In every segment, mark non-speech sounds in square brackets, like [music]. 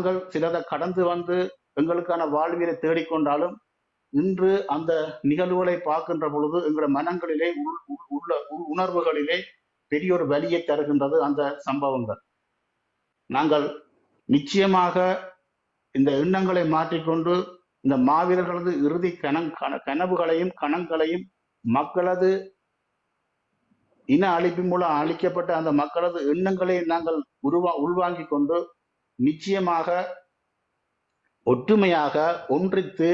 நாங்கள் சிலதை கடந்து வந்து எங்களுக்கான வாழ்வியலை தேடிக்கொண்டாலும் இன்று அந்த நிகழ்வுகளை பார்க்கின்ற பொழுது எங்களோட மனங்களிலே உள்- உள்ள உணர்வுகளிலே பெரிய ஒரு வலியை தருகின்றது அந்த சம்பவங்கள். நாங்கள் நிச்சயமாக இந்த எண்ணங்களை மாற்றிக்கொண்டு இந்த மாவீரர்களது இறுதி கணம் கன- கனவுகளையும் கணங்களையும் மக்களது இன அழிப்பின் மூலம் அழிக்கப்பட்ட அந்த மக்களது எண்ணங்களை நாங்கள் உருவா உள்வாங்கிக் கொண்டு நிச்சயமாக ஒற்றுமையாக ஒன்றித்து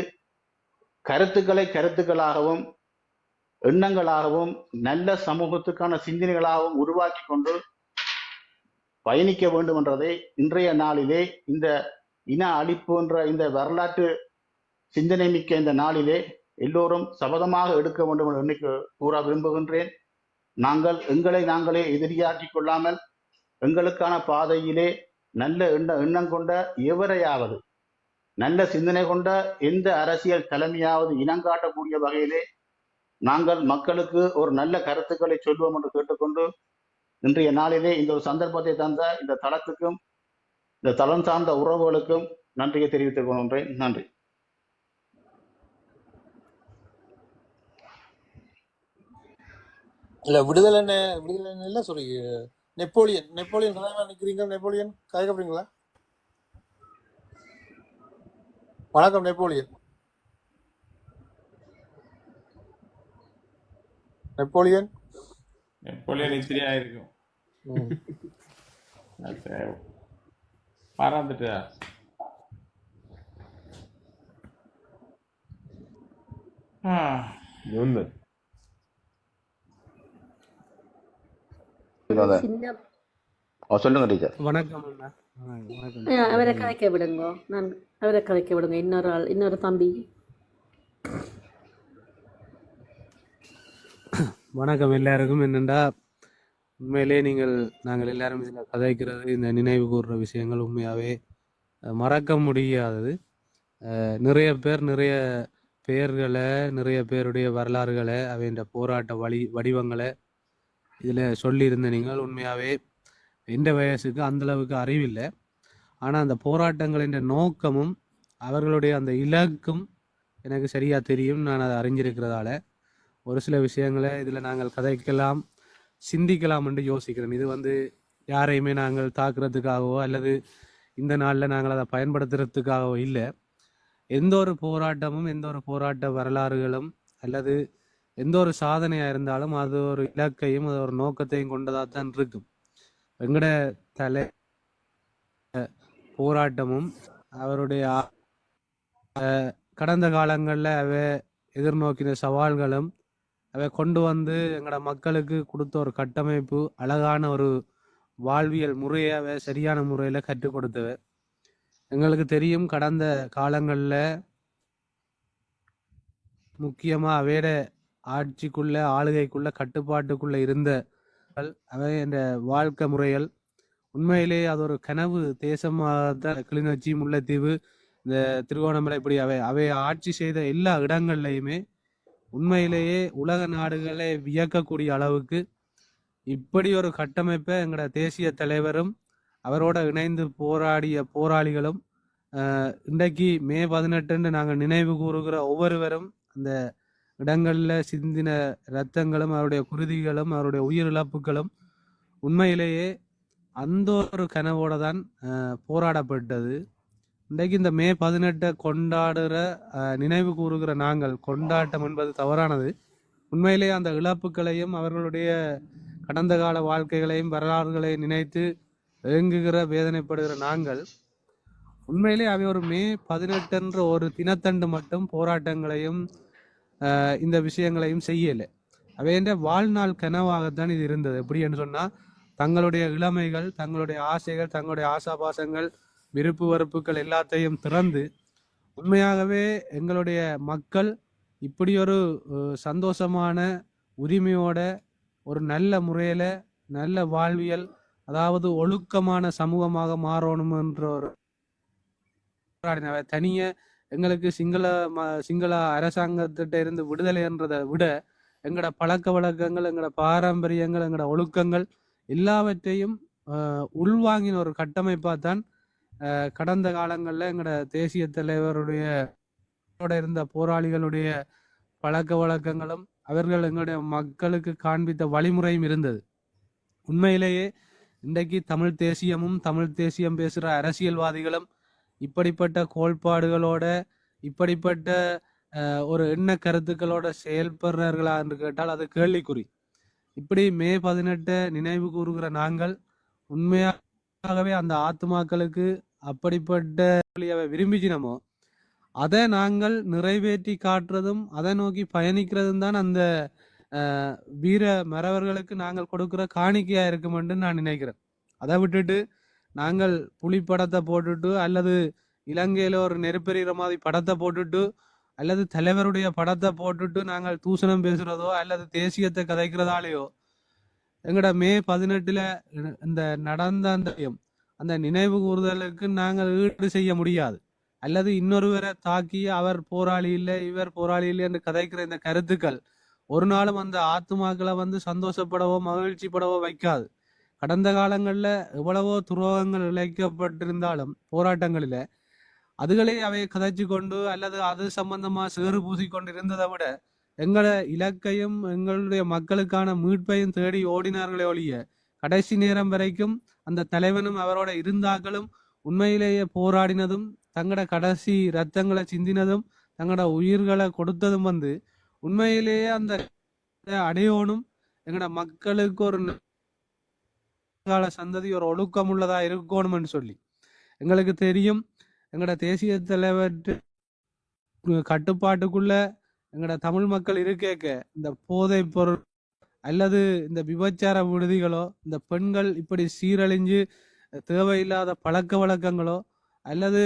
கருத்துக்களை கருத்துக்களாகவும் எண்ணங்களாகவும் நல்ல சமூகத்துக்கான சிந்தனைகளாகவும் உருவாக்கி கொண்டு பயணிக்க வேண்டும் என்றதை இன்றைய நாளிலே இந்த இன அழிப்பு என்ற இந்த வரலாற்று சிந்தனை மிக்க இந்த நாளிலே எல்லோரும் சபதமாக எடுக்க வேண்டும் என்று எண்ணிக்கு கூற விரும்புகின்றேன். நாங்கள் எங்களை நாங்களே எதிரியாக்கி கொள்ளாமல் எங்களுக்கான பாதையிலே நல்ல எண்ண எண்ணம் கொண்ட எவரையாவது நல்ல சிந்தனை கொண்ட எந்த அரசியல் தலைமையாவது இனங்காட்டக்கூடிய வகையிலே நாங்கள் மக்களுக்கு ஒரு நல்ல கருத்துக்களை சொல்வோம் என்று கேட்டுக்கொண்டு இன்றைய நாளிலே இந்த ஒரு சந்தர்ப்பத்தை தந்த இந்த தளத்துக்கும் இந்த தளம் சார்ந்த உறவுகளுக்கும் நன்றியை தெரிவித்துக் கொள்கின்றேன். நன்றி. இல்ல விடுதலை விடுதலை இல்ல நெப்போலியன். நெப்போலியன் கதாநாயகனா நிக்கிறீங்க? நெப்போலியன்? கதைக்கப்படுறீங்களா வணக்கம் நெப்போலியன். நெப்போலியன்? நெப்போலியன் இத்திரியா இருக்கும் மறந்துட்டா? ஆ, ஒன்று சின்ன ஓ, சொல்லுங்க டீச்சர். வணக்கம் அவரை கதைக்க விடுங்க. நான் அவரை கதைக்க விடுங்க. இன்னொரு ஆள் இன்னொரு தம்பி. வணக்கம் எல்லாருக்கும். என்னென்னா உண்மையிலே நீங்கள் நாங்கள் எல்லாரும் இதில் கதைக்கிறது இந்த நினைவு கூர்ற விஷயங்கள் உண்மையாகவே மறக்க முடியாதது. அஹ், நிறைய பேர் நிறைய பெயர்களை நிறைய பேருடைய வரலாறுகளை அவைன்ற போராட்ட வழி வடிவங்களை இதில் சொல்லியிருந்த நீங்கள் உண்மையாகவே எந்த வயசுக்கு அந்தளவுக்கு அறிவில்லை. ஆனால் அந்த போராட்டங்களின் நோக்கமும் அவர்களுடைய அந்த இலக்கும் எனக்கு சரியாக தெரியும். நான் அதை அறிஞ்சிருக்கிறதால ஒரு சில விஷயங்களை இதில் நாங்கள் கதைக்கலாம் சிந்திக்கலாம் என்று யோசிக்கிறேன் இது வந்து யாரையுமே நாங்கள் தாக்குறதுக்காகவோ அல்லது இந்த நாளில் நாங்கள் அதை பயன்படுத்துறதுக்காகவோ இல்லை. எந்த ஒரு போராட்டமும் எந்த ஒரு போராட்ட வரலாறுகளும் அல்லது எந்த ஒரு சாதனையாக இருந்தாலும் அது ஒரு இலக்கையும் அது ஒரு நோக்கத்தையும் கொண்டதாக தான் இருக்கும். எங்கட தலை போராட்டமும் அவருடைய கடந்த காலங்களில் அவ எதிர்நோக்கின சவால்களும் அவை கொண்டு வந்து எங்களோட மக்களுக்கு கொடுத்த ஒரு கட்டமைப்பு அழகான ஒரு வாழ்வியல் முறையை அவை சரியான முறையில் கற்றுக் கொடுத்தவ எங்களுக்கு தெரியும் கடந்த காலங்களில் முக்கியமாக அவையோட ஆட்சிக்குள்ள ஆளுகைக்குள்ள கட்டுப்பாட்டுக்குள்ள இருந்த அவை என்ற வாழ்க்கை முறைகள். உண்மையிலேயே அது ஒரு கனவு. தேசமாக தான் கிளிநொச்சி முல்லைத்தீவு இந்த திருகோணமலை இப்படி அவை அவை ஆட்சி செய்த எல்லா இடங்கள்லையுமே உண்மையிலேயே உலக நாடுகளை வியக்கக்கூடிய அளவுக்கு இப்படி ஒரு கட்டமைப்பை எங்களோட தேசிய தலைவரும் அவரோட இணைந்து போராடிய போராளிகளும் இன்றைக்கு மே பதினெட்டுன்னு நாங்கள் நினைவு கூறுகிற ஒவ்வொருவரும் அந்த இடங்களில் சிந்தின இரத்தங்களும் அவருடைய குருதிகளும் அவருடைய உயிரிழப்புகளும் உண்மையிலேயே அந்த ஒரு கனவோட தான் போராடப்பட்டது. இன்றைக்கு இந்த மே பதினெட்டை கொண்டாடுற நினைவு கூறுகிற நாங்கள் கொண்டாட்டம் என்பது தவறானது. உண்மையிலேயே அந்த இழப்புகளையும் அவர்களுடைய கடந்த கால வாழ்க்கைகளையும் வரலாறுகளை நினைத்து ஏங்குகிற வேதனைப்படுகிற நாங்கள் உண்மையிலே அவை ஒரு மே பதினெட்டுன்ற ஒரு தினத்தண்டு மட்டும் போராட்டங்களையும் இந்த விஷயங்களையும் செய்யலை. அவையென்ற வாழ்நாள் கனவாகத்தான் இது இருந்தது. எப்படின்னு சொன்னால் தங்களுடைய இளமைகள் தங்களுடைய ஆசைகள் தங்களுடைய ஆசாபாசங்கள் விருப்பு வெறுப்புகள் எல்லாத்தையும் திறந்து உண்மையாகவே எங்களுடைய மக்கள் இப்படி ஒரு சந்தோஷமான உரிமையோட ஒரு நல்ல முறையில் நல்ல வாழ்வியல் அதாவது ஒழுக்கமான சமூகமாக மாறணும் என்ற ஒரு போராடினவ தனிய எங்களுக்கு சிங்கள ம சிங்கள அரசாங்கத்திட்ட இருந்து விடுதலைன்றதை விட எங்களோட பழக்க வழக்கங்கள் எங்களோட பாரம்பரியங்கள் எங்களோட ஒழுக்கங்கள் எல்லாவற்றையும் உள்வாங்கின ஒரு கட்டமைப்பாக தான் கடந்த காலங்களில் எங்களோட தேசிய தலைவருடைய இருந்த போராளிகளுடைய பழக்க வழக்கங்களும் அவர்கள் எங்களுடைய மக்களுக்கு காண்பித்த வழிமுறையும் இருந்தது. உண்மையிலேயே இன்றைக்கு தமிழ் தேசியமும் தமிழ் தேசியம் பேசுகிற அரசியல்வாதிகளும் இப்படிப்பட்ட கோட்பாடுகளோட இப்படிப்பட்ட ஒரு எண்ண கருத்துக்களோட செயல்படுறார்களா என்று கேட்டால் அது கேள்விக்குறி. இப்படி மே பதினெட்டை நினைவு கூறுகிற நாங்கள் உண்மையாகவே அந்த ஆத்மாக்களுக்கு அப்படிப்பட்ட விரும்பிச்சினமோ அதை நாங்கள் நிறைவேற்றி காட்டுறதும் அதை நோக்கி பயணிக்கிறதும் தான் அந்த வீர மறவர்களுக்கு நாங்கள் கொடுக்கிற காணிக்கையா இருக்கும் என்று நான் நினைக்கிறேன். அதை விட்டுட்டு நாங்கள் புலி படத்தை போட்டுட்டு அல்லது இலங்கையில் ஒரு நெருப்பெறிகிற மாதிரி படத்தை போட்டுட்டு அல்லது தலைவருடைய படத்தை போட்டுட்டு நாங்கள் தூசணம் பேசுகிறதோ அல்லது தேசியத்தை கதைக்கிறதாலேயோ எங்கட மே பதினெட்டில் இந்த நடந்த அந்த அந்த நினைவு கூறுதலுக்கு நாங்கள் ஈடு செய்ய முடியாது. அல்லது இன்னொருவரை தாக்கி அவர் போராளி இல்லை இவர் போராளி இல்லை என்று கதைக்கிற இந்த கருத்துக்கள் ஒரு நாளும் அந்த ஆத்துமாக்களை வந்து சந்தோஷப்படவோ மகிழ்ச்சிப்படவோ வைக்காது. கடந்த காலங்களில் எவ்வளவோ துரோகங்கள் இழைக்கப்பட்டிருந்தாலும் போராட்டங்களில் அதுகளே அவை கதைச்சு கொண்டு அல்லது அது சம்பந்தமாக சேறு பூசிக்கொண்டு இருந்ததை விட எங்களை இலக்கையும் எங்களுடைய மக்களுக்கான மீட்பையும் தேடி ஓடினார்களே ஒழிய கடைசி நேரம் வரைக்கும் அந்த தலைவனும் அவரோட இருந்தாக்களும் உண்மையிலேயே போராடினதும் தங்களோட கடைசி ரத்தங்களை சிந்தினதும் தங்களோட உயிர்களை கொடுத்ததும் வந்து உண்மையிலேயே அந்த அடையோனும் எங்களோட மக்களுக்கு ஒரு கால சந்ததி ஒரு ஒழுக்கம் உள்ளதா இருக்கணும்னு சொல்லி. எங்களுக்கு தெரியும் எங்களோட தேசிய தலைவர் கட்டுப்பாட்டுக்குள்ள எங்களோட தமிழ் மக்கள் இருக்கேக்க இந்த போதை பொருள் அல்லது இந்த விபச்சார விடுதிகளோ இந்த பெண்கள் இப்படி சீரழிஞ்சு தேவையில்லாத பழக்க வழக்கங்களோ அல்லது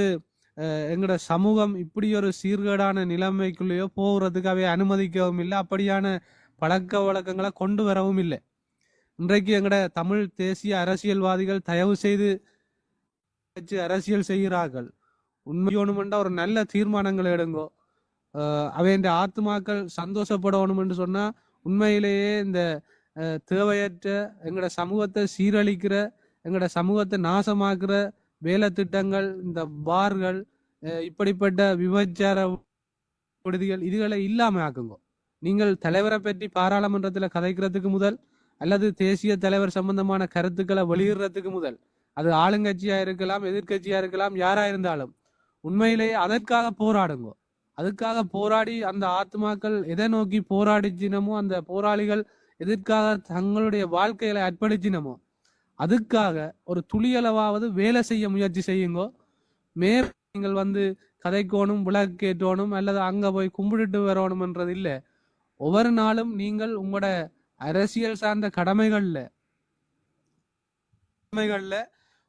எங்களோட சமூகம் இப்படி ஒரு சீர்கேடான நிலைமைக்குள்ளேயோ போகிறதுக்கு அவை அனுமதிக்கவும் இல்லை அப்படியான பழக்க வழக்கங்களை கொண்டு வரவும் இல்லை. இன்றைக்கு எங்களோட தமிழ் தேசிய அரசியல்வாதிகள் தயவு செய்து வச்சு அரசியல் செய்கிறார்கள். உண்மையோணுமெண்டா ஒரு நல்ல தீர்மானங்களை எடுங்கோ. அவையின் ஆத்மாக்கள் சந்தோஷப்படணும் என்று சொன்னா உண்மையிலேயே இந்த தேவையற்ற எங்களோட சமூகத்தை சீரழிக்கிற எங்களோட சமூகத்தை நாசமாக்குற வேலை திட்டங்கள் இந்த பார்கள் இப்படிப்பட்ட விபச்சார விடுதிகள் இதுகளை இல்லாம ஆக்குங்க. நீங்கள் தலைவரை பற்றி பாராளுமன்றத்தில் கதைக்கிறதுக்கு முதல் அல்லது தேசிய தலைவர் சம்பந்தமான கருத்துக்களை வெளியிடுறதுக்கு முதல். அது ஆளுங்கட்சியா இருக்கலாம் எதிர்க்கட்சியா இருக்கலாம் யாரா இருந்தாலும். உண்மையிலேயே அதற்காக போராடுங்க. அதுக்காக போராடி அந்த ஆத்மாக்கள் எதை நோக்கி போராடிச்சினமோ அந்த போராளிகள் எதற்காக தங்களுடைய வாழ்க்கைகளை அர்ப்பணிச்சினமோ அதுக்காக ஒரு துளியளவாவது வேலை செய்ய முயற்சி செய்யுங்கோ. மே நீங்கள் வந்து கதைக்கோணும் விளக்கேற்றோணும் அல்லது அங்கே போய் கும்பிட்டுட்டு வரணும்ன்றது இல்லை. ஒவ்வொரு நாளும் நீங்கள் உங்களோட அரசியல் சார்ந்த கடமைகள்ல. கடமைகள்ல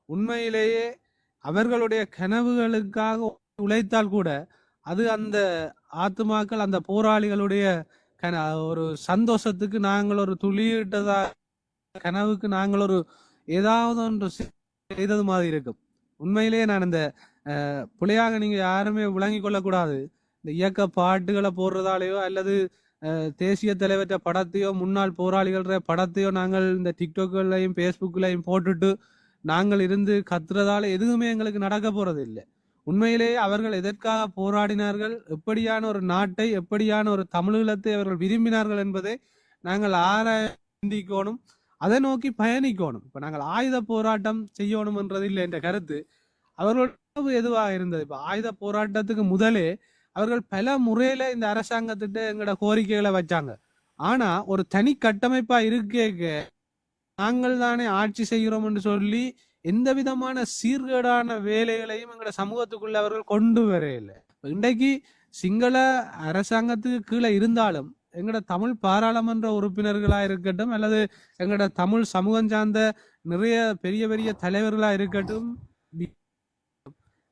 உண்மையிலேயே அவர்களுடைய கனவுகளுக்காக உழைத்தால் கூட அது அந்த ஆத்துமாக்கள் அந்த போராளிகளுடைய கன ஒரு சந்தோஷத்துக்கு நாங்கள் ஒரு துளியிட்டதா கனவுக்கு நாங்கள் ஒரு ஏதாவது ஒன்று செய்தது மாதிரி இருக்கும். உண்மையிலேயே நான் இந்த புலையாக நீங்க யாருமே விளங்கி கொள்ளக்கூடாது. இந்த இயக்க பாட்டுகளை போடுறதாலேயோ அல்லது தேசிய தலைவற்ற படத்தையோ முன்னாள் போராளிகள படத்தையோ நாங்கள் இந்த டிக்டாக்லையும் ஃபேஸ்புக்லையும் போட்டுட்டு நாங்கள் இருந்து கத்துறதால எதுவுமே எங்களுக்கு நடக்க போறது இல்லை. உண்மையிலேயே அவர்கள் எதற்காக போராடினார்கள் எப்படியான ஒரு நாட்டை எப்படியான ஒரு தமிழீழத்தை அவர்கள் விரும்பினார்கள் என்பதை நாங்கள் ஆராய்ந்திக்கணும் அதை நோக்கி பயணிக்கணும். இப்போ நாங்கள் ஆயுத போராட்டம் செய்யணும்ன்றது இல்லை என்ற கருத்து அவர்களோட எதுவாக இருந்தது? இப்போ ஆயுத போராட்டத்துக்கு முதலே அவர்கள் பல முறையில இந்த அரசாங்கத்திட்ட எங்களோட கோரிக்கைகளை வச்சாங்க. ஆனா ஒரு தனி கட்டமைப்பா இருக்கேக்க நாங்கள் தானே ஆட்சி செய்கிறோம் என்று சொல்லி எந்த விதமான சீர்கேடான வேலைகளையும் எங்களோட சமூகத்துக்குள்ள அவர்கள் கொண்டு வரையில இன்றைக்கு சிங்கள அரசாங்கத்துக்கு கீழே இருந்தாலும் எங்களோட தமிழ் பாராளுமன்ற உறுப்பினர்களா இருக்கட்டும் அல்லது எங்களோட தமிழ் சமூகம் சார்ந்த நிறைய பெரிய பெரிய தலைவர்களா இருக்கட்டும்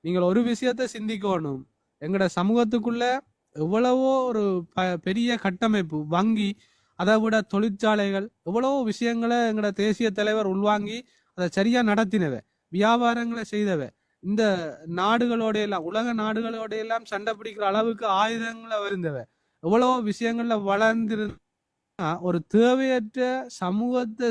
நீங்கள் ஒரு விஷயத்தை சிந்திக்கணும். எங்களோட சமூகத்துக்குள்ள எவ்வளவோ ஒரு ப- பெரிய கட்டமைப்பு வங்கி அதை விட தொழிற்சாலைகள் எவ்வளவோ விஷயங்களை எங்களோட தேசிய தலைவர் உள்வாங்கி அதை சரியா நடத்தினவ வியாபாரங்களை செய்தவ இந்த நாடுகளோட எல்லாம் உலக நாடுகளோட எல்லாம் சண்டை பிடிக்கிற அளவுக்கு ஆயுதங்களை வருந்தவ எவ்வளவோ விஷயங்கள்ல வளர்ந்திருந்தா ஒரு தேவையற்ற சமூகத்தை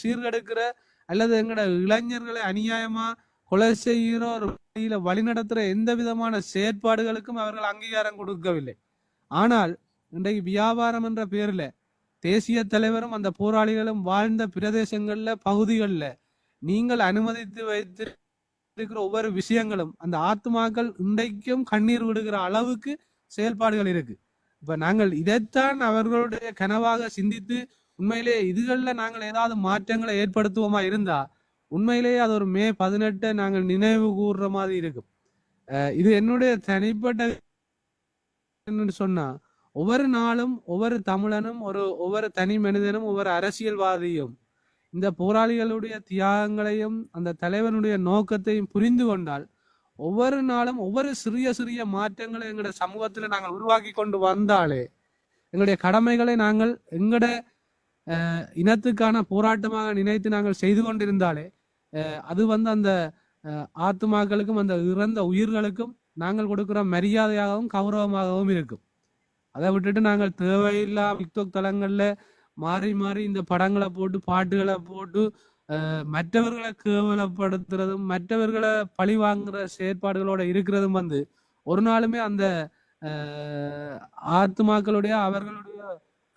சீர்கெடுக்கிற அல்லது எங்களோட இளைஞர்களை அநியாயமா கொலை செய்கிற ஒரு வழியில வழிநடத்துற எந்த விதமான செயற்பாடுகளுக்கும் அவர்கள் அங்கீகாரம் கொடுக்கவில்லை. ஆனால் இன்றைக்கு வியாபாரம் என்ற பேரில் தேசிய தலைவரும் அந்த போராளிகளும் வாழ்ந்த பிரதேசங்கள்ல பகுதிகளில் நீங்கள் அனுமதித்து வைத்து இருக்கிற ஒவ்வொரு விஷயங்களும் அந்த ஆத்மாக்கள் இன்றைக்கும் கண்ணீர் விடுகிற அளவுக்கு செயல்பாடுகள் இருக்கு. இப்ப நாங்கள் இதைத்தான் அவர்களுடைய கனவாக சிந்தித்து உண்மையிலே இதுகளில் நாங்கள் ஏதாவது மாற்றங்களை ஏற்படுத்துவோமா இருந்தா உண்மையிலேயே அது ஒரு மே பதினெட்டை நாங்கள் நினைவு கூறுற மாதிரி இருக்கும் இது என்னுடைய தனிப்பட்ட சொன்னா ஒவ்வொரு நாளும் ஒவ்வொரு தமிழனும் ஒரு ஒவ்வொரு தனி மனிதனும் ஒவ்வொரு அரசியல்வாதியும் இந்த போராளிகளுடைய தியாகங்களையும் அந்த தலைவனுடைய நோக்கத்தையும் புரிந்து கொண்டால் ஒவ்வொரு நாளும் ஒவ்வொரு சிறிய சிறிய மாற்றங்களை எங்களுடைய சமூகத்துல நாங்கள் உருவாக்கி கொண்டு வந்தாலே எங்களுடைய கடமைகளை நாங்கள் எங்களுடைய இனத்துக்கான போராட்டமாக நினைத்து நாங்கள் செய்து கொண்டிருந்தாலே அது வந்து அந்த ஆத்மாக்களுக்கும் ஆத்துமாக்களுக்கும் அந்த இறந்த உயிர்களுக்கும் நாங்கள் கொடுக்கிற மரியாதையாகவும் கௌரவமாகவும் இருக்கும். அதை விட்டுட்டு நாங்கள் தேவையில்லா டிக்டாக் தளங்கள்ல மாறி மாறி இந்த படங்களை போட்டு பாட்டுகளை போட்டு மற்றவர்களை கேவலப்படுத்துறதும் மற்றவர்களை பழி வாங்குற செயற்பாடுகளோட இருக்கிறதும் வந்து ஒரு நாளுமே அந்த ஆத்மாக்களுடைய ஆத்துமாக்களுடைய அவர்களுடைய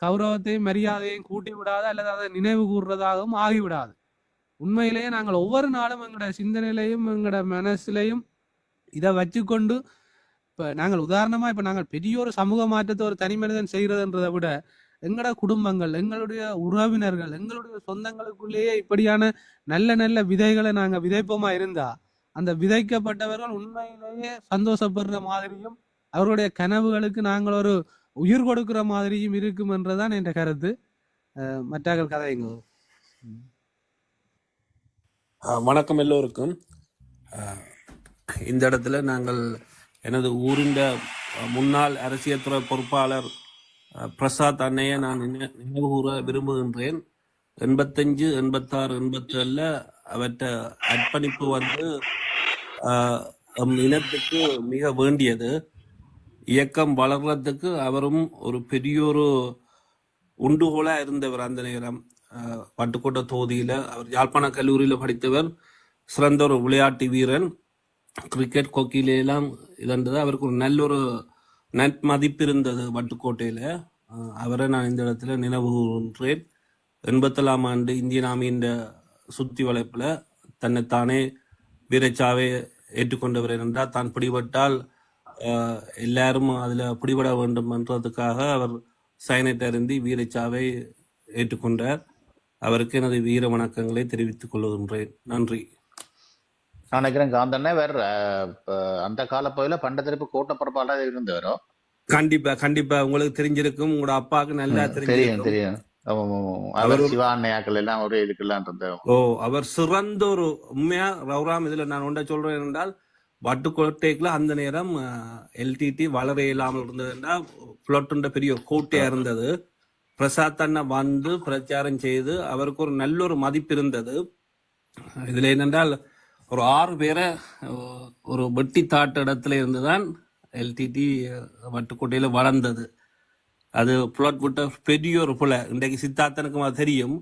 கௌரவத்தையும் மரியாதையும் கூட்டி விடாது அல்லது அதை நினைவு கூறுறதாகவும் ஆகிவிடாது. உண்மையிலேயே நாங்கள் ஒவ்வொரு நாளும் எங்களோட சிந்தனையிலையும் எங்களோட மனசுலையும் இதை வச்சுக்கொண்டு இப்போ நாங்கள் உதாரணமாக இப்போ நாங்கள் பெரிய ஒரு சமூக மாற்றத்தை ஒரு தனி மனிதன் செய்கிறதுன்றதை விட எங்களோட குடும்பங்கள் எங்களுடைய உறவினர்கள் எங்களுடைய சொந்தங்களுக்குள்ளேயே இப்படியான நல்ல நல்ல விதைகளை நாங்கள் விதைப்போமா இருந்தா அந்த விதைக்கப்பட்டவர்கள் உண்மையிலேயே சந்தோஷப்படுற மாதிரியும் அவருடைய கனவுகளுக்கு நாங்கள் ஒரு உயிர் கொடுக்கிற மாதிரியும் இருக்கும் என்றதான் என்ற கருத்து. அஹ் மற்றாக்கள் கதைங்க வணக்கம் எல்லோருக்கும். இந்த இடத்துல நாங்கள் எனது ஊரின் முன்னாள் அரசியல் துறை பொறுப்பாளர் அஹ் பிரசாத் அண்ணையை நான் நினை- நினைவுகூர விரும்புகின்றேன். எண்பத்தஞ்சு எண்பத்தாறு எண்பத்தேழில் அவற்ற அர்ப்பணிப்பு வந்து இனத்துக்கு மிக வேண்டியது. இயக்கம் வளர்றதுக்கு அவரும் ஒரு பெரிய ஒரு உண்டுகோலா இருந்தவர் அந்த நேரம். வட்டுக்கோட்டை பட்டுக்கோட்டை தொகுதியில அவர் யாழ்ப்பாண கல்லூரியில படித்தவர் சிறந்த ஒரு விளையாட்டு வீரன் கிரிக்கெட் கொக்கியில இதன்றது அவருக்கு ஒரு நல்ல ஒரு நட்மதிப்பு இருந்தது வட்டுக்கோட்டையில அவரை நான் இந்த இடத்துல நினைவு கூறுகின்றேன் எண்பத்தேழாம் ஆண்டு இந்தியன் ஆர்மியின் சுத்தி வளைப்புல தன்னைத்தானே வீரச்சாவை ஏற்றுக்கொண்டவர் என்றால் தான் பிடிபட்டால் எல்லாரும் அதுல பிடிபட வேண்டும் என்றதுக்காக அவர் சைனட் அருந்தி வீரச்சாவை ஏற்றுக்கொண்டார். அவருக்கு எனது வீர வணக்கங்களை தெரிவித்துக் கொள்கின்றேன். நன்றி. நான் நினைக்கிறேன் காந்தண்ணே வேற அந்த கால பகுதியில பண்டத்திருப்பு கோட்ட பொறுப்பாளர் இருந்தவரோ? கண்டிப்பா கண்டிப்பா. உங்களுக்கு தெரிஞ்சிருக்கும். உங்களோட அப்பாவுக்கு நல்லா தெரியும் தெரியும். அவர் சிவா அண்ணையாக்கள் எல்லாம் ஒரே இதுக்கெல்லாம் இருந்தோம் ஓ அவர் சிறந்த ஒரு உண்மையா ரவுராம் இதுல நான் ஒன்றை சொல்றேன் என்றால் வட்டுக்கோட்டைக்குள்ள அந்த நேரம் எல்டிடி வளர இயலாமல் இருந்தது என்றால் புலட்டுன்ற பெரிய கோட்டையா இருந்தது. பிரசாத் அண்ணா வந்து பிரச்சாரம் செய்து அவருக்கு ஒரு நல்ல ஒரு மதிப்பு இருந்தது. இதுல என்னென்றால் ஒரு ஆறு பேரை ஒரு வெட்டி தாட்ட இடத்துல இருந்துதான் எல்டிடி வட்டுக்கோட்டையில வளர்ந்தது. அது புலட் விட்ட பெரிய ஒரு புல. இன்றைக்கு சித்தார்த்தனுக்கும் அது தெரியும்.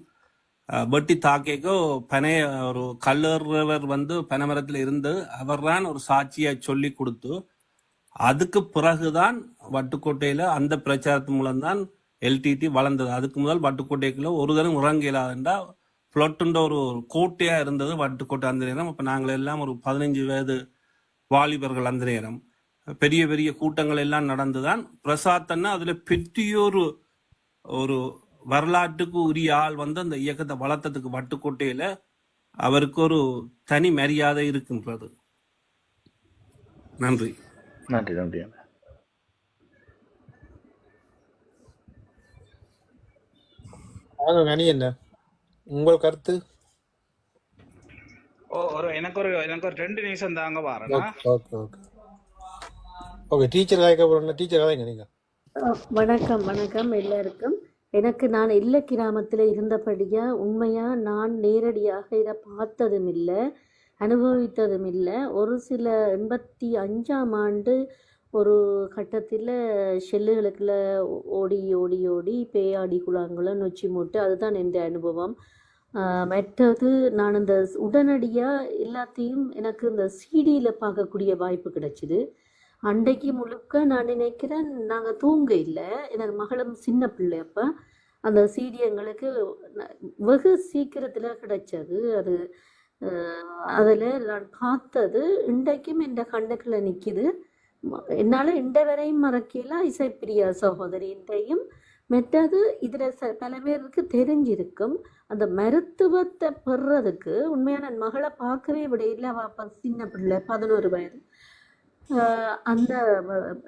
வெட்டி தாக்கேக்கோ பனை ஒரு கல்லறவர் வந்து பனைமரத்தில் இருந்து அவர்தான் ஒரு சாட்சியை சொல்லி கொடுத்து அதுக்கு பிறகுதான் வட்டுக்கோட்டையில் அந்த பிரச்சாரத்து மூலம்தான் எல்டிடி வளர்ந்தது. அதுக்கு முதல் வட்டுக்கோட்டைக்குள்ள ஒரு தரம் இறங்கலாதுண்டா புலட்டுன்ற ஒரு கோட்டையாக இருந்தது வட்டுக்கோட்டை அந்த நேரம் இப்போ நாங்கள் எல்லாம் ஒரு பதினஞ்சு வயது வாலிபர்கள் அந்த நேரம் பெரிய பெரிய கூட்டங்கள் எல்லாம் நடந்துதான் பிரசாத்தன்னா அதில் பெற்றியொரு ஒரு வரலாற்றுக்கு உரிய ஆள் வந்து அந்த இயக்கத்தை வளர்த்ததுக்கு வட்டுக்கோட்டையில அவருக்கு ஒரு தனி மரியாதை இருக்கின்றது. நன்றி. நன்றி நன்றி. கனி என்ன? உங்கள் கருத்து? ஓ ஒரு எனக்கு ஒரு எனக்கு ஒரு ரெண்டு நிமிஷம் தாங்க பாருங்க okay okay okay. Okay teacher காய்க்க போகிறோம் டீச்சர் காய்ங்க நீங்கள் அஹ் வணக்கம் வணக்கம். எல்லாருக்கும் எனக்கு நான் இல்ல கிராமத்தில் இருந்தபடியாக உண்மையாக நான் நேரடியாக இதை பார்த்ததும் இல்லை அனுபவித்ததும் இல்லை ஒரு சில எண்பத்தி அஞ்சாம் ஆண்டு ஒரு கட்டத்தில் ஷெல்லுகளுக்குள்ள ஓடி ஓடி ஓடி பேயாடி குழாங்குளம் நொச்சி மூட்டு அதுதான் என் அனுபவம். மற்றது நான் இந்த உடனடியாக எல்லாத்தையும் எனக்கு இந்த சிடியில் பார்க்கக்கூடிய வாய்ப்பு கிடைச்சிது. அன்றைக்கு முழுக்க நான் நினைக்கிறேன் நாங்கள் தூங்க இல்லை. எனக்கு மகளும் சின்ன பிள்ளை அப்போ. அந்த சீடி எங்களுக்கு வெகு சீக்கிரத்தில் கிடைச்சது. அது அதில் நான் பார்த்தது இன்றைக்கும் என் கண்ணுக்குள்ள நிற்கிது என்னால் இண்ட வரையும் மறக்கல. இசைப்பிரியா சகோதரின்றையும் மற்றது இதில் ச பல பேருக்கு தெரிஞ்சிருக்கும். அந்த மருத்துவத்தை பெறுறதுக்கு உண்மையான என் மகளை பார்க்கவே விட இல்லை வாப்பா சின்ன பிள்ளை பதினோரு வயது. அந்த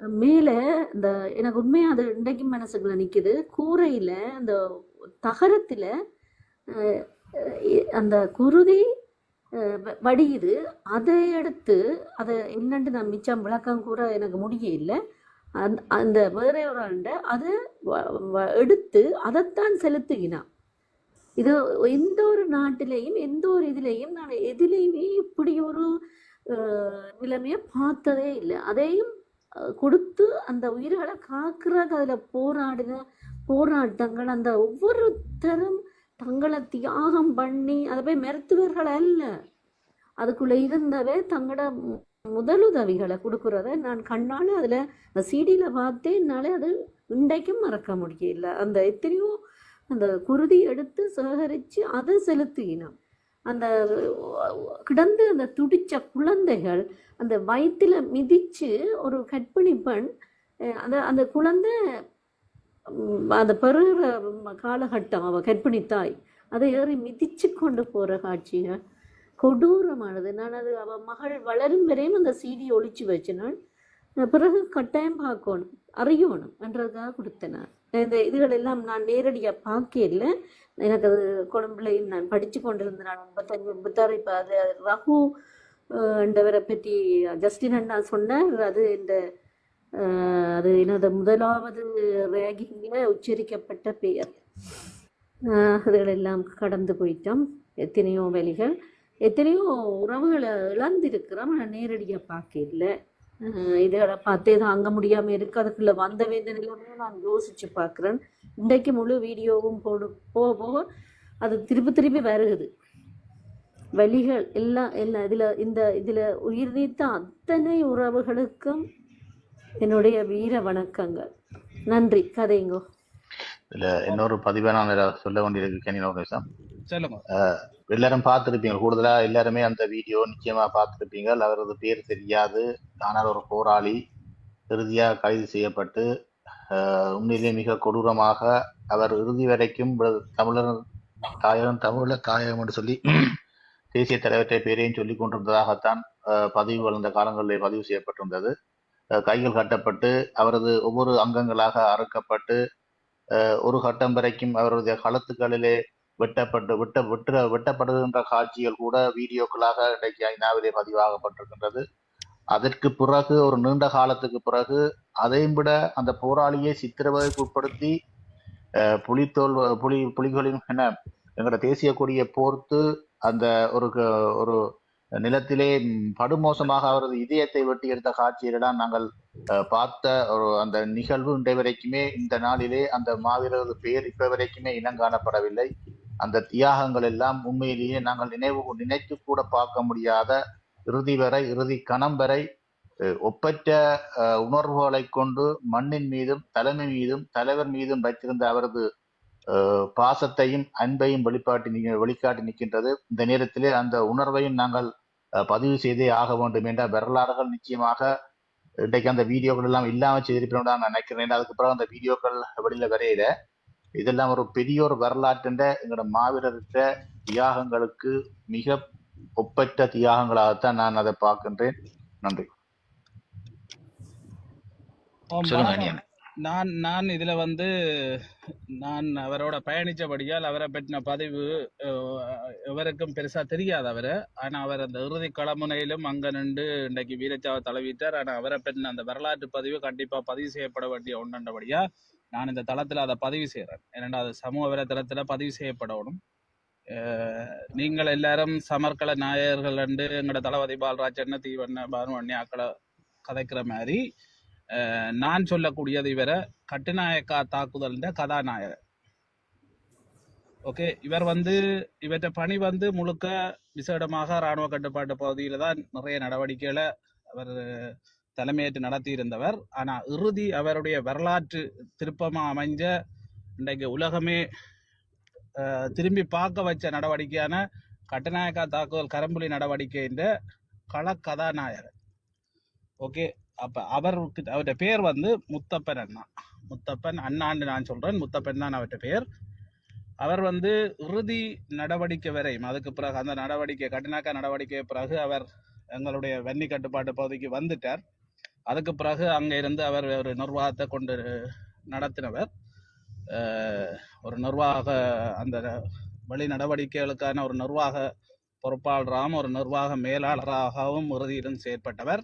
மேலே இந்த எனக்கு உண்மையாக அது இன்றைக்கும் மனசுக்குள்ள நிற்கிது கூரையில் அந்த தகரத்தில் அந்த குருதி வ- வடியுது. அதை எடுத்து அதை என்னென்று நான் மிச்சம் விளக்கம் கூற எனக்கு முடியலை அந் அந்த வேற ஒரு ஆண்டை அதை வ- எடுத்து அதைத்தான் செலுத்துகினான். இது எந்த ஒரு நாட்டிலையும் எந்த ஒரு இதுலேயும் நான் எதிலையுமே இப்படி ஒரு நிலைமையை பார்த்ததே இல்லை. அதையும் கொடுத்து அந்த உயிர்களை காக்கிறதுக்கு அதில் போராடின போராட்டங்கள் அந்த ஒவ்வொருத்தரும் தங்களை தியாகம் பண்ணி அதை போய் மருத்துவர்கள் அல்ல. அதுக்குள்ளே இருந்தவே தங்களோட மு- முதலுதவிகளை கொடுக்குறத நான் கண்ணால் அதில் அந்த சீடியில் பார்த்தே என்னால் அது இன்றைக்கும் மறக்க முடியல. அந்த எத்தனையோ அந்த குருதி எடுத்து சேகரித்து அதை செலுத்தினோம். அந்த கிடந்து அந்த துடித்த குழந்தைகள் அந்த வயிற்றில் மிதித்து ஒரு கற்பிணி பெண் அந்த அந்த குழந்தை அந்த பெறுகிற காலகட்டம் அவள் கற்பிணி தாய் அதை ஏறி மிதித்து கொண்டு போகிற காட்சிகள் கொடூரமானது. நான் அது அவள் மகள் வளரும் வரையும் அந்த சீடி ஒளிச்சு வச்சினான் பிறகு கட்டாயம் பார்க்கணும் அறியணும் என்றதுக்காக கொடுத்தேன் இந்த இதுகள் எல்லாம் நான் நேரடியாக பார்க்கல எனக்கு அது கொழும்புலையும் நான் படித்து கொண்டிருந்த நான் ஐம்பத்தஞ்சு ஐம்பத்தாறு இப்போ அது ரகு என்றவரை பற்றி ஜஸ்டின் அண்ணா சொன்னார். அது இந்த அது எனது முதலாவது ரேகிங்கில் உச்சரிக்கப்பட்ட பெயர். அதுகளெல்லாம் கடந்து போயிட்டோம். எத்தனையோ வழிகள் எத்தனையோ உறவுகளை இழந்திருக்கிறோம். நான் நேரடியாக பார்க்கல இதுகளை பார்த்தே தாங்க முடியாமல் இருக்கு. அதுக்குள்ள வந்த வேதனையிலும் நான் யோசிச்சு பார்க்குறேன். இன்றைக்கு முழு வீடியோவும் போடு போக போக அது திருப்பி திருப்பி வருகுது. வழிகள் எல்லாம் எல்லாம் இதில் இந்த இதில் உயிர் நீத்த அத்தனை உறவுகளுக்கும் என்னுடைய வீர வணக்கங்கள். நன்றி. கதைங்கோ இதுல இன்னொரு பதிவை நான் சொல்ல வேண்டியிருக்கு கேனி நோகேசம் சொல்லுங்க எல்லாரும் பார்த்துருப்பீங்க. கூடுதலா எல்லாருமே அந்த வீடியோ நிச்சயமா பார்த்துருப்பீங்க. அவரது பேர் தெரியாது. ஆனால் ஒரு போராளி இறுதியாக கைது செய்யப்பட்டு உண்மையிலே மிக கொடூரமாக அவர் இறுதி வரைக்கும் தமிழர் தாயகம் தமிழர் தாயகம் என்று சொல்லி [clears throat] தேசிய தலைவற்றை பேரையும் சொல்லி கொண்டிருந்ததாகத்தான் பதிவு வளர்ந்த காலங்களில் பதிவு செய்யப்பட்டிருந்தது. கைகள் கட்டப்பட்டு அவரது ஒவ்வொரு அங்கங்களாக அறுக்கப்பட்டு ஒரு கட்டம் வரைக்கும் அவருடைய களத்துக்களிலே வெட்டப்பட்டு வெட்ட வெட்ட வெட்டப்படுகின்ற காட்சிகள் கூட வீடியோக்களாக இன்றைக்கு ஐநாவிலே பதிவாகப்பட்டிருக்கின்றது. அதற்கு பிறகு ஒரு நீண்ட காலத்துக்கு பிறகு அதையும் விட அந்த போராளியை சித்திரவதைக்கு உட்படுத்தி புலித்தோல் புலி புலிகளின் என்ன எங்களோட தேசிய கொடியை போர்த்து அந்த ஒரு க- ஒரு நிலத்திலே படுமோசமாக அவரது இதயத்தை வெட்டி எடுத்த காட்சியிலாம் நாங்கள் பார்த்த ஒரு அந்த நிகழ்வு இன்றை வரைக்குமே இந்த நாளிலே அந்த மாவீரரது பெயர் இப்ப வரைக்குமே இனங்காணப்படவில்லை அந்த தியாகங்கள் எல்லாம் உண்மையிலேயே நாங்கள் நினைவு நினைத்து கூட பார்க்க முடியாத இறுதி வரை இறுதி கணம் வரை ஒப்பற்ற உணர்வுகளை கொண்டு மண்ணின் மீதும் தலைமை மீதும் தலைவர் மீதும் வைத்திருந்த அவரது பாசத்தையும் அன்பையும் வெளிப்பாட்டி நி- வெளிக்காட்டி நிற்கின்றது. இந்த நேரத்திலே அந்த உணர்வையும் நாங்கள் பதிவு செய்தே ஆக வேண்டும் என்ற வரலாறுகள் நிச்சயமாக இன்றைக்கு அந்த வீடியோக்கள் எல்லாம் இல்லாமல் செய்திருப்பேன் நான் நினைக்கிறேன். ஏன்னா அதுக்கு பிறகு அந்த வீடியோக்கள் வெளியில வரையில இதெல்லாம் ஒரு பெரிய ஒரு வரலாற்றுன்ற எங்களோட மாவீரர்கிட்ட தியாகங்களுக்கு மிக ஒப்பற்ற தியாகங்களாகத்தான் நான் அதை பார்க்கின்றேன். நன்றி. நான் நான் இதுல வந்து நான் அவரோட பயணிச்சபடியால் அவரை பற்றின பதிவு அஹ், எவருக்கும் பெருசா தெரியாது அவரை. ஆனா அவர் அந்த இறுதி களமுனையிலும் அங்க நின்று இன்றைக்கு வீரச்சாவை தழுவிட்டார். ஆனா அவரை பற்றின அந்த வரலாற்று பதிவு கண்டிப்பா பதிவு செய்யப்பட வேண்டிய ஒன்றபடியா நான் இந்த தளத்துல அதை பதிவு செய்யறேன் ஏனென்றால் அது சமூக வலைத்தளத்தில் பதிவு செய்யப்படணும் நீங்கள் எல்லாரும் சமர்க்கல நாயகர்கள் என்று எங்களோட தளபதி பாலராஜன் தீவண்ண பானுவண்ணி ஆக்களை கதைக்கிற மாதிரி அஹ், நான் சொல்லக்கூடியது இவரை கட்டுநாயக்கா தாக்குதல் கதாநாயகர். ஓகே இவர் வந்து இவற்ற பணி வந்து முழுக்க விசேடமாக ராணுவ கட்டுப்பாட்டு பகுதியில தான் நிறைய நடவடிக்கைகளை அவர் தலைமையேற்று நடத்தியிருந்தவர். ஆனால் இறுதி அவருடைய வரலாற்று திருப்பமாக அமைஞ்ச இன்றைக்கு உலகமே திரும்பி பார்க்க வச்ச நடவடிக்கையான கட்டநாயக்கா தாக்குதல் கரம்புலி நடவடிக்கைன்ற கள கதாநாயகர் ஓகே அப்போ அவருக்கு அவருடைய பேர் வந்து முத்தப்பன் அண்ணா. முத்தப்பன் அண்ணாண்டு நான் சொல்கிறேன் முத்தப்பன் தான் அவருடைய பேர். அவர் வந்து இறுதி நடவடிக்கை வரையும் அதுக்கு பிறகு அந்த நடவடிக்கை கட்டுநாக்க நடவடிக்கை பிறகு அவர் எங்களுடைய வன்னி கட்டுப்பாட்டு பகுதிக்கு வந்துட்டார். அதுக்கு பிறகு அங்கே இருந்து அவர் ஒரு நிர்வாகத்தை கொண்டு நடத்தினவர். ஒரு நிர்வாக அந்த வழி நடவடிக்கைகளுக்கான ஒரு நிர்வாக பொறுப்பாளராகவும் ஒரு நிர்வாக மேலாளராகவும் உறுதியிலும் செயற்பட்டவர்.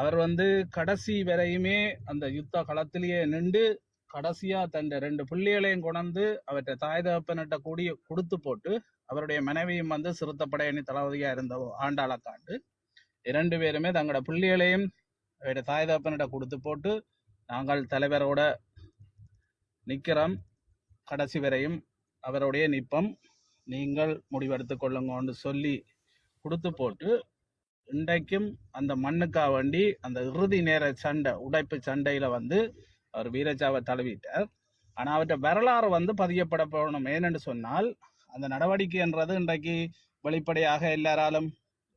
அவர் வந்து கடைசி வரையுமே அந்த யுத்த களத்திலேயே நின்று கடைசியாக தன் ரெண்டு பிள்ளைகளையும் கொண்டு அவற்றை தாய் தகப்பனிட்ட கூடிய கொடுத்து போட்டு அவருடைய மனைவியும் வந்து சிறுத்தப்படையணி தளபதியாக இருந்த ஆண்டாளக்காண்டு. இரண்டு பேருமே தங்களோட பிள்ளைகளையும் தாய் தகப்பனிட்ட கொடுத்து போட்டு நாங்கள் தலைவரோட நிற்கிறோம் கடைசி வரையும் அவருடைய நிப்பம் நீங்கள் முடிவெடுத்து கொள்ளுங்கன்னு சொல்லி கொடுத்து போட்டு இன்றைக்கும் அந்த மண்ணுக்காக வேண்டி அந்த இறுதி நேர சண்டை உடைப்பு சண்டையில் வந்து அவர் வீரச்சாவை தழுவிட்டார். ஆனால் அவற்றை வரலாறு வந்து பதியப்பட போகணும். ஏனென்று சொன்னால் அந்த நடவடிக்கைன்றது இன்றைக்கு வெளிப்படையாக எல்லாராலும்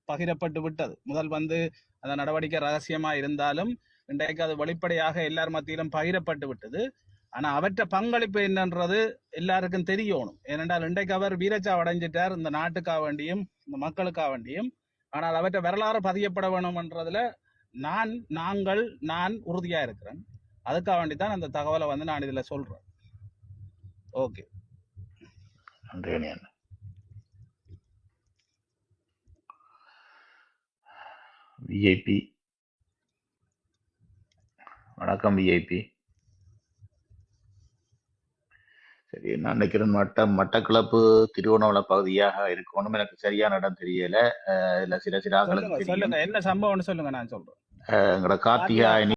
பகிரப்பட்டு விட்டது. முதல் வந்து அந்த நடவடிக்கை ரகசியமா இருந்தாலும் இன்றைக்கு அது வெளிப்படையாக எல்லார் மத்தியிலும் பகிரப்பட்டு விட்டது. ஆனா அவற்றை பங்களிப்பு என்னன்றது எல்லாருக்கும் தெரியணும். ஏனென்றால் இன்றைக்கு அவர் வீரச்சா அடைஞ்சிட்டார். இந்த நாட்டுக்காக வேண்டியும் இந்த மக்களுக்காக வேண்டியும். ஆனால் அவற்றை வரலாறு பதியப்பட வேணும்ன்றதுல நான் நாங்கள் நான் உறுதியா இருக்கிறேன். அதுக்காக வேண்டி தான் அந்த தகவலை வந்து நான் இதுல சொல்றேன். ஓகே. நன்றி விஐபி வணக்கம் விஐபி சரி நான் நினைக்கிறேன் மட்ட மட்டக்களப்பு திருவண்ணாமலை பகுதியாக இருக்கணும் எனக்கு சரியான இடம் தெரியல. இதுல சில சில என்ன சம்பவம்னு சொல்லுங்க நான் சொல்றேன். எங்களோட கார்த்திகாயனி